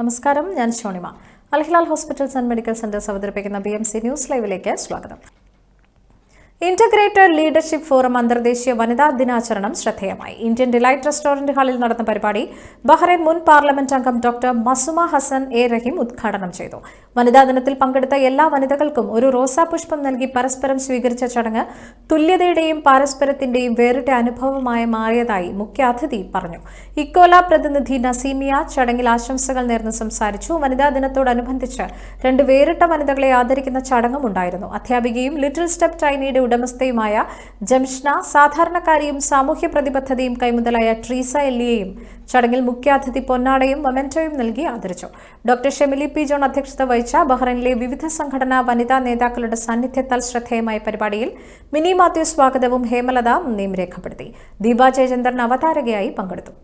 നമസ്കാരം ഞാൻ Shonima. Al Hilal hospitals and medical centres അവതരിപ്പിക്കുന്ന ബി എം സി ന്യൂസ് ലൈവിലേക്ക് സ്വാഗതം. ഇന്റഗ്രേറ്റഡ് ലീഡർഷിപ്പ് ഫോറം അന്തർദേശീയ വനിതാ ദിനാചരണം ശ്രദ്ധേയമായി. ഇന്ത്യൻ ഡിലൈറ്റ് റെസ്റ്റോറന്റ് ഹാളിൽ നടന്ന പരിപാടി ബഹ്റൈൻ മുൻ പാർലമെന്റ് അംഗം doctor Masuma Hasan A Raheem ഉദ്ഘാടനം ചെയ്തു. വനിതാ ദിനത്തിൽ പങ്കെടുത്ത എല്ലാ വനിതകൾക്കും ഒരു റോസാ പുഷ്പം നൽകി പരസ്പരം സ്വീകരിച്ച ചടങ്ങ് തുല്യതയുടെയും പാരസ്പരത്തിന്റെയും വേറിട്ട അനുഭവമായി മാറിയതായി മുഖ്യ അതിഥി പറഞ്ഞു. ഇക്കോല പ്രതിനിധി നസീമിയ ചടങ്ങിൽ ആശംസകൾ നേർന്ന് സംസാരിച്ചു. വനിതാ ദിനത്തോടനുബന്ധിച്ച് രണ്ട് വേറിട്ട വനിതകളെ ആദരിക്കുന്ന ചടങ്ങും ഉണ്ടായിരുന്നു അധ്യാപികയും ലിറ്റിൽ സ്റ്റെപ്പ് ചൈനയുടെ ഉടമസ്ഥയുമായ ജംഷ്ന സാധാരണക്കാരിയും സാമൂഹ്യ പ്രതിബദ്ധതയും കൈമുതലായ ട്രീസ എല്ലിയെയും ചടങ്ങിൽ മുഖ്യാതിഥി പൊന്നാടയും മൊമെന്റോയും നൽകി ആദരിച്ചു. ഡോക്ടർ ഷെമിലി പി ജോൺ അധ്യക്ഷത വഹിച്ച ബഹ്റൈനിലെ വിവിധ സംഘടനാ വനിതാ നേതാക്കളുടെ സാന്നിധ്യത്താൽ ശ്രദ്ധേയമായ പരിപാടിയിൽ മിനി മാത്യു സ്വാഗതവും ഹേമലത നന്ദിയും രേഖപ്പെടുത്തി. ദീപ ജയചന്ദ്രൻ അവതാരകയായി പങ്കെടുത്തു.